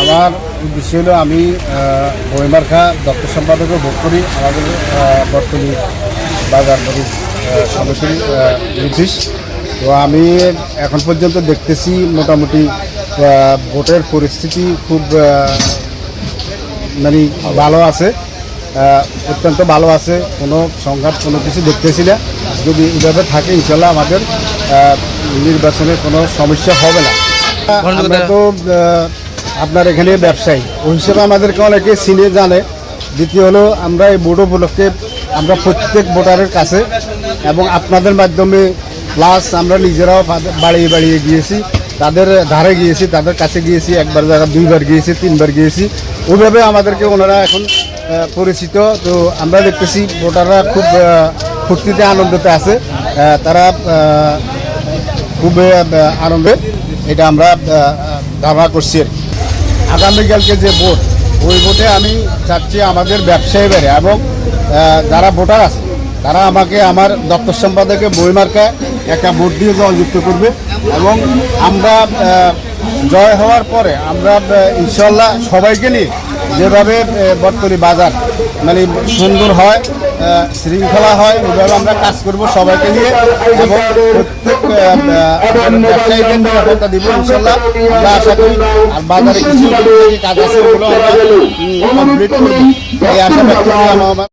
আমার উদ্দেশ্য হলো আমি বইমার্খা দপ্তর সম্পাদকও ভোগ করি আমাদের বর্তমানে বাজার সমিতির নির্দেশ। তো আমি এখন পর্যন্ত দেখতেছি মোটামুটি ভোটের পরিস্থিতি খুব মানে ভালো আছে অত্যন্ত ভালো আছে কোনো সংঘাত কোনো কিছু দেখতেছি না। যদি এইভাবে থাকে ইনশাল্লাহ আমাদের নির্বাচনে কোনো সমস্যা হবে না। আমরা তো আপনার এখানে ব্যবসায়ী। ওই হিসেবে আমাদেরকে অনেকে চিনে, জানে। দ্বিতীয় হলো, আমরা এই ভোট উপলক্ষে আমরা প্রত্যেক ভোটারের কাছে এবং আপনাদের মাধ্যমে প্লাস আমরা নিজেরাও বাড়িয়ে বাড়িয়ে গিয়েছি, তাদের ধারে গিয়েছি, তাদের কাছে গিয়েছি, একবার জায়গা দুইবার গিয়েছি, তিনবার গিয়েছি। ওইভাবে আমাদেরকে ওনারা এখন পরিচিত। তো আমরা দেখতেছি, ভোটাররা খুব ফুর্তিতে, আনন্দতে আছে। তারা খুব আনন্দে এটা আমরা ধারণা করছি আর কি। আগামীকালকে যে ভোট, ওই ভোটে আমি চাচ্ছি আমাদের ব্যবসায়ী বেড়ে এবং যারা ভোটার আছে, তারা আমাকে আমার দপ্তর সম্পাদকে বইমার্কা একটা ভোট দিয়ে যুক্ত করবে এবং আমরা জয় হওয়ার পরে আমরা ইনশাল্লাহ সবাইকে নিয়ে যেভাবে বটতলি বাজার মানে সুন্দর হয় শৃঙ্খলা হয়, ওইভাবে আমরা কাজ করব সবাইকে নিয়ে এবং প্রত্যেক ব্যবসায়ীদের নিরাপত্তা দিব ইনশাল্লাহ। আমরা আশা করি আর বাজারে কিছু কাজ আছে, ওগুলো আমরা কমপ্লিট করব। এই আশা ব্যক্ত আমার